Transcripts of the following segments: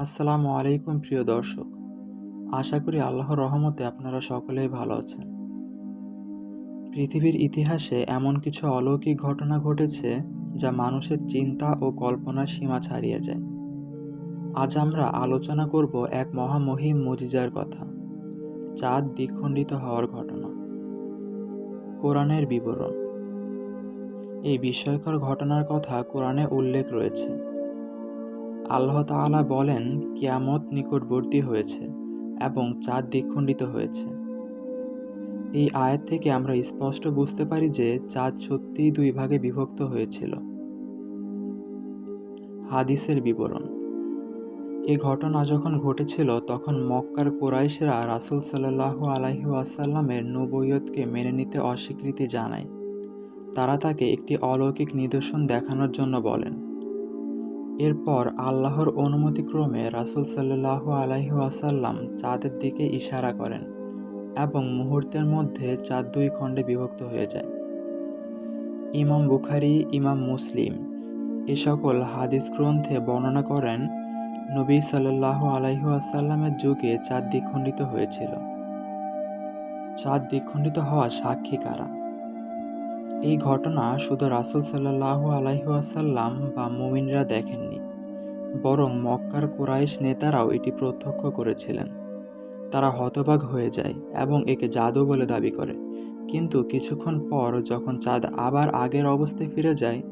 আসসালামু আলাইকুম, প্রিয় দর্শক। আশা করি আল্লাহর রহমতে আপনারা সকলেই ভালো আছেন। পৃথিবীর ইতিহাসে এমন কিছু অলৌকিক ঘটনা ঘটেছে যা মানুষের চিন্তা ও কল্পনার সীমা ছাড়িয়ে যায়। আজ আমরা আলোচনা করব এক মহামহিম মজিজার কথা চাঁদ দ্বিখণ্ডিত হওয়ার ঘটনা। কোরআনের বিবরণ। এই বিস্ময়কর ঘটনার কথা কোরআনে উল্লেখ রয়েছে। আল্লাহ তাআলা বলেন, কিয়ামত নিকটবর্তী হয়েছে এবং চাঁদ দ্বিখণ্ডিত হয়েছে। এই আয়াত থেকে আমরা স্পষ্ট বুঝতে পারি যে চাঁদ সত্যিই দুই ভাগে বিভক্ত হয়েছিল। হাদিসের বিবরণ। এ ঘটনা যখন ঘটেছিল, তখন মক্কার কোরাইশরা রাসুল সাল্লাহ আলাইহি ওয়াসাল্লামের নবৈয়তকে মেনে নিতে অস্বীকৃতি জানায়। তারা তাকে একটি অলৌকিক নিদর্শন দেখানোর জন্য বলেন। এরপর আল্লাহর অনুমতিক্রমে রাসুল সাল্লাহ আলাইহি আসাল্লাম চাঁদের দিকে ইশারা করেন এবং মুহূর্তের মধ্যে চাঁদ দুই খণ্ডে বিভক্ত হয়ে যায়। ইমাম বুখারি, ইমাম মুসলিম এ সকল হাদিস গ্রন্থে বর্ণনা করেন, নবী সাল্লাহ আলাইহু আসাল্লামের যুগে চাঁদ দ্বিখণ্ডিত হয়েছিল। চাঁদ দ্বিখণ্ডিত হওয়া সাক্ষী কারা? এই ঘটনা শুধু রাসুল সাল্লাহ আলাইহাসাল্লাম বা মুমিনরা দেখেননি, বরং মক্কার কোরাইশ নেতারাও এটি প্রত্যক্ষ করেছিলেন। তারা হতবাক হয়ে যায় এবং একে জাদু বলে দাবি করে। কিন্তু কিছুক্ষণ পর যখন চাঁদ আবার আগের অবস্থায় ফিরে যায়,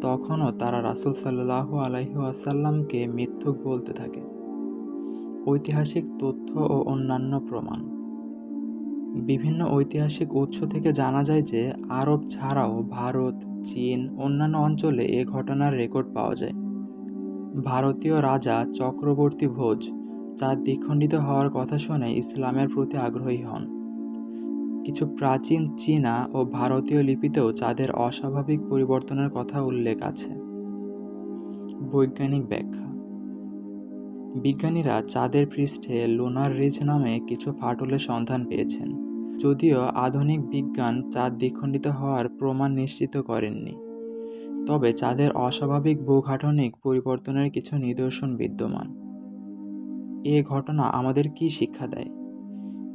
তখনও তারা রাসুল সাল্লাহ আলাইহাসাল্লামকে মিথ্যুক বলতে থাকে। ঐতিহাসিক তথ্য ও অন্যান্য প্রমাণ। বিভিন্ন ঐতিহাসিক উৎস থেকে জানা যায় যে আরব ছাড়াও ভারত, চীন, অন্যান্য অঞ্চলে এ ঘটনার রেকর্ড পাওয়া যায়। ভারতীয় রাজা চক্রবর্তী ভোজ চাঁদ দ্বিখণ্ডিত হওয়ার কথা শুনে ইসলামের প্রতি আগ্রহী হন। কিছু প্রাচীন চীনা ও ভারতীয় লিপিতেও চাঁদের অস্বাভাবিক পরিবর্তনের কথা উল্লেখ আছে। বৈজ্ঞানিক ব্যাখ্যা। বিজ্ঞানীরা চাঁদের পৃষ্ঠে লুনার রিজ নামে কিছু ফাটলের সন্ধান পেয়েছেন। যদিও আধুনিক বিজ্ঞান চাঁদ দ্বিখণ্ডিত হওয়ার প্রমাণ নিশ্চিত করেননি। তবে চাঁদের অস্বাভাবিক ভূঘাটনিক পরিবর্তনের কিছু নিদর্শন বিদ্যমান। এ ঘটনা আমাদের কি শিক্ষা দেয়?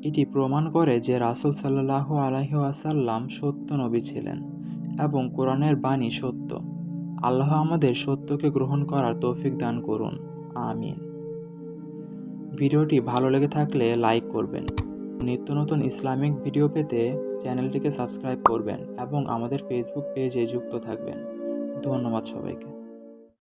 এটি প্রমাণ করে যে রাসুল সাল্লাহ আলাহি আসাল্লাম সত্য নবী ছিলেন এবং কোরআনের বাণী সত্য। আল্লাহ আমাদের সত্যকে গ্রহণ করার তৌফিক দান করুন। আমিন। ভিডিওটি ভালো লেগে থাকলে লাইক করবেন। নিত্য নতুন ইসলামিক ভিডিও পেতে চ্যানেলটিকে সাবস্ক্রাইব করবেন এবং আমাদের ফেসবুক পেজে যুক্ত থাকবেন। ধন্যবাদ সবাইকে।